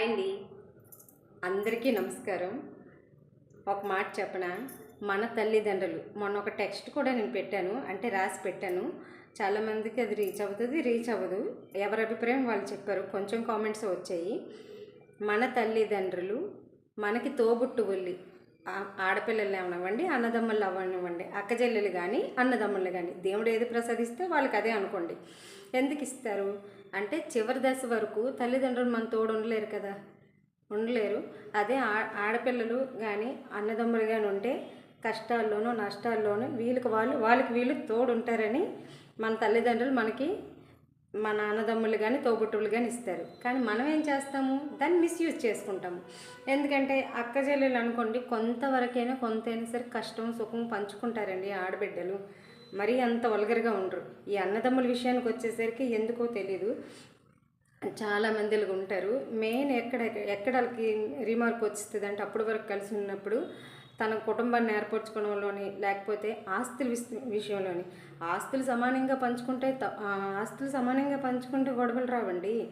Hi అండి. అందరికీ నమస్కారం. ఒక మాట చెప్పన? మన తల్లిదండ్రులు. మొన్న ఒక టెక్స్ట్ కూడా నేను పెట్టాను అంటే రాసి పెట్టాను. చాలామందికి అది రీచ్ అవుతుంది రీచ్ అవ్వదు. ఎవరి అభిప్రాయం వాళ్ళు చెప్పారు కొంచెం కామెంట్స్ వచ్చాయి. మన తల్లిదండ్రులు మనకి తోబుట్టువుల్లి ఆడపిల్లలు అవనివ్వండి అన్నదమ్ములు అవ్వనివ్వండి అక్కచెల్లెలు కానీ అన్నదమ్ములు కానీ దేవుడు ఏది ప్రసాదిస్తే వాళ్ళకి అదే అనుకోండి. ఎందుకు ఇస్తారు? అంటే చివరి దశ వరకు తల్లిదండ్రులు మన తోడు ఉండలేరు కదా. ఉండలేరు. అదే ఆ ఆడపిల్లలు కానీ అన్నదమ్ములు కానీ ఉంటే కష్టాల్లోనూ నష్టాల్లోనూ వీళ్ళకి వాళ్ళు వాళ్ళకి వీళ్ళు తోడుంటారని మన తల్లిదండ్రులు మనకి మన అన్నదమ్ములు కానీ తోబుట్టువులు కానీ ఇస్తారు. కానీ మనం ఏం చేస్తాము? దాన్ని మిస్యూజ్ చేసుకుంటాము. ఎందుకంటే అక్క చెల్లెలు అనుకోండి కొంతవరకైనా కొంతైనా సరే కష్టం సుఖం పంచుకుంటారండి ఆడబిడ్డలు. మరీ అంత వల్గర్గా ఉండరు. ఈ అన్నదమ్ముల విషయానికి వచ్చేసరికి ఎందుకో తెలీదు. చాలా మంది ఉంటారు మెయిన్ ఎక్కడ ఎక్కడ రిమార్క్ వస్తుంది అంటే అప్పటి వరకు కలిసి ఉన్నప్పుడు తన కుటుంబాన్ని ఏర్పరచుకోవడంలోని లేకపోతే ఆస్తుల విషయంలోని. ఆస్తులు సమానంగా పంచుకుంటే త- ఆస్తులు సమానంగా పంచుకుంటే గొడవలు రావండి.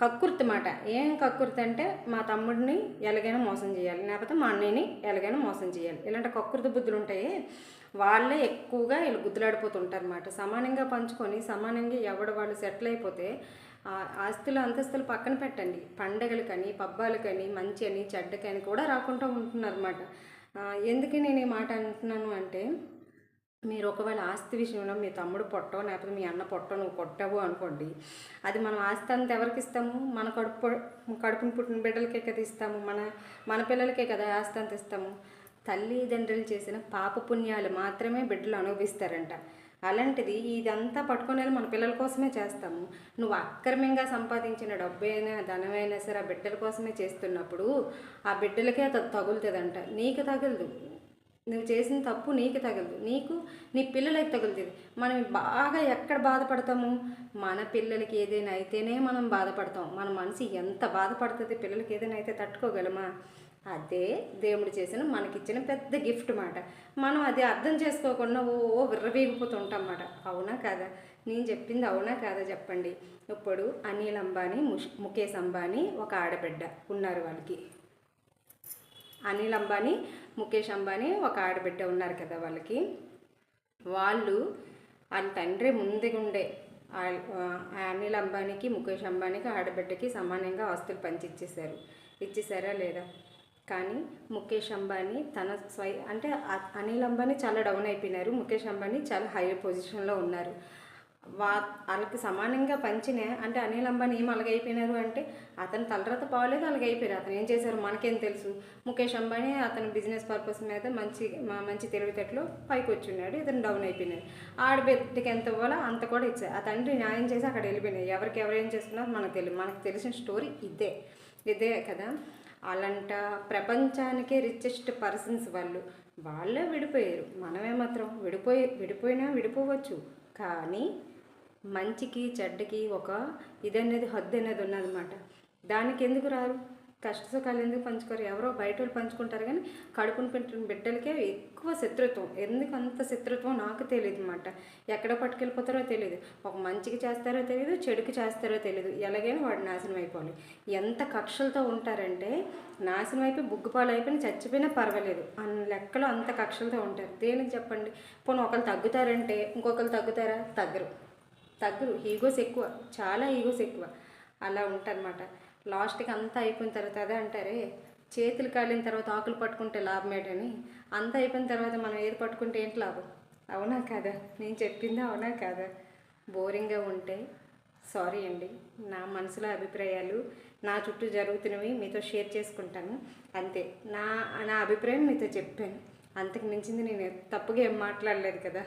కక్కుర్తి మాట. ఏం కక్కుర్తి అంటే మా తమ్ముడిని ఎలాగైనా మోసం చేయాలి లేకపోతే మా అన్నయ్యని ఎలాగైనా మోసం చేయాలి. ఇలాంటి కక్కుర్తి బుద్ధులు ఉంటాయి వాళ్ళే ఎక్కువగా వీళ్ళు గుద్దులాడిపోతుంటారు అనమాట సమానంగా పంచుకొని సమానంగా ఎవడు వాళ్ళు సెటిల్ అయిపోతే ఆస్తులు అంతస్తులు పక్కన పెట్టండి. పండగలకని పబ్బాలకని మంచి అని చెడ్డకని కూడా రాకుండా ఉంటున్నారన్నమాట. ఎందుకు నేను ఈ మాట అంటున్నాను అంటే మీరు ఒకవేళ ఆస్తి విషయంలో మీ తమ్ముడు పొట్టో లేకపోతే మీ అన్న పొట్టో నువ్వు కొట్టావు అనుకోండి అది మనం ఆస్తి అంత ఎవరికి ఇస్తాము? మన కడుపు కడుపుని పుట్టిన బిడ్డలకే కదా ఇస్తాము? మన మన పిల్లలకే కదా ఆస్తి అంత ఇస్తాము? తల్లిదండ్రులు చేసిన పాప పుణ్యాలు మాత్రమే బిడ్డలు అనుభవిస్తారంట. అలాంటిది ఇదంతా పట్టుకొని వెళ్ళి మన పిల్లల కోసమే చేస్తాము. నువ్వు అక్రమంగా సంపాదించిన డబ్బైనా ధనమైనా సరే ఆ బిడ్డల కోసమే చేస్తున్నప్పుడు ఆ బిడ్డలకే తగులుతుందంట. నీకు తగలదు. నువ్వు చేసిన తప్పు నీకు తగలదు. నీకు నీ పిల్లలకి తగులుతుంది. మనం బాగా ఎక్కడ బాధపడతాము? మన పిల్లలకి ఏదైనా అయితేనే మనం బాధపడతాం. మన మనసు ఎంత బాధపడుతుంది పిల్లలకి ఏదైనా అయితే తట్టుకోగలమా? అదే దేవుడు చేసిన మనకిచ్చిన పెద్ద గిఫ్ట్ మాట. మనం అది అర్థం చేసుకోకుండా ఓ ఓ విర్రవీగిపోతుంటామాట అవునా కాదా? నేను చెప్పింది అవునా కాదా చెప్పండి. ఇప్పుడు అనిల్ అంబానీ ముష్ ముఖేష్ అంబానీ ఒక ఆడబిడ్డ ఉన్నారు వాళ్ళకి. అనిల్ అంబానీ ముఖేష్ అంబానీ ఒక ఆడబిడ్డ ఉన్నారు కదా వాళ్ళకి. వాళ్ళు వాళ్ళ తండ్రి ముందుగుండే ఆ అనిల్ అంబానీకి ముఖేష్ అంబానీకి ఆడబిడ్డకి సమానంగా ఆస్తులు పంచి ఇచ్చేశారు ఇచ్చేసారా లేదా? కానీ ముఖేష్ అంబానీ తన స్వయ అంటే అనిల్ అంబానీ చాలా డౌన్ అయిపోయినారు. ముఖేష్ అంబానీ చాలా హైయర్ పొజిషన్లో ఉన్నారు. వా వాళ్ళకి సమానంగా పంచిన అంటే అనిల్ అంబానీ ఏం అలగైపోయినారు అంటే అతను తలరాత పోలేదు అలాగ అతను ఏం చేశారు మనకేం తెలుసు. ముఖేష్ అంబానీ అతను బిజినెస్ పర్పస్ మీద మంచి మంచి తెలివితేటలో పైకి వచ్చిన్నాడు ఇతను డౌన్ అయిపోయినాడు ఆడబిడ్డకి ఎంత ఇవ్వాలో అంత కూడా ఇచ్చారు. ఆ తండ్రి న్యాయం చేసి అక్కడ వెళ్ళిపోయినాయి ఎవరికి ఎవరు ఏం చేస్తున్నారు మనకు తెలియదు మనకు తెలిసిన స్టోరీ ఇదే. ఇదే కదా. అలాంట ప్రపంచానికే రిచెస్ట్ పర్సన్స్ వాళ్ళు. వాళ్ళే విడిపోయారు. మనమే మాత్రం విడిపోయి విడిపోయినా విడిపోవచ్చు. కానీ మంచికి చెడ్డకి ఒక ఇది అనేది హద్దు అనేది ఉన్నదన్నమాట. దానికి ఎందుకు రారు? కష్ట సుఖాలు ఎందుకు పంచుకోరు? ఎవరో బయట వాళ్ళు పంచుకుంటారు కానీ కడుపును పెట్టిన బిడ్డలకే ఎక్కువ శత్రుత్వం. ఎందుకు అంత శత్రుత్వం? నాకు తెలియదు అనమాట ఎక్కడ పట్టుకెళ్ళిపోతారో తెలియదు ఒక మంచికి చేస్తారో తెలియదు చెడుకి చేస్తారో తెలియదు ఎలాగైనా వాడు నాశనం అయిపోవాలి. ఎంత కక్షలతో ఉంటారంటే నాశనం అయిపోయి బుగ్గుపాలు అయిపోయిన చచ్చిపోయినా పర్వాలేదు. అన్న లెక్కలో అంత కక్షలతో ఉంటారు. దేనికి చెప్పండి? పోనీ ఒకరు తగ్గుతారంటే ఇంకొకరు తగ్గుతారా? తగ్గరు. తగ్గరు. ఈగోస్ ఎక్కువ. చాలా ఈగోస్ ఎక్కువ. అలా ఉంటారన్నమాట. లాస్ట్కి అంతా అయిపోయిన తర్వాత అదే అంటారే చేతులు కాలిన తర్వాత ఆకులు పట్టుకుంటే లాభం ఏంటని? అంతా అయిపోయిన తర్వాత మనం ఏది పట్టుకుంటే ఏంటి లాభం? అవునా కాదా? నేను చెప్పింది అవునా కాదా? బోరింగ్గా ఉంటే సారీ అండి. నా మనసులో అభిప్రాయాలు నా చుట్టూ జరుగుతున్నవి మీతో షేర్ చేసుకుంటాను. అంతే. నా నా అభిప్రాయం మీతో చెప్పాను. అంతకు మించింది నేను తప్పుగా ఏం మాట్లాడలేదు కదా?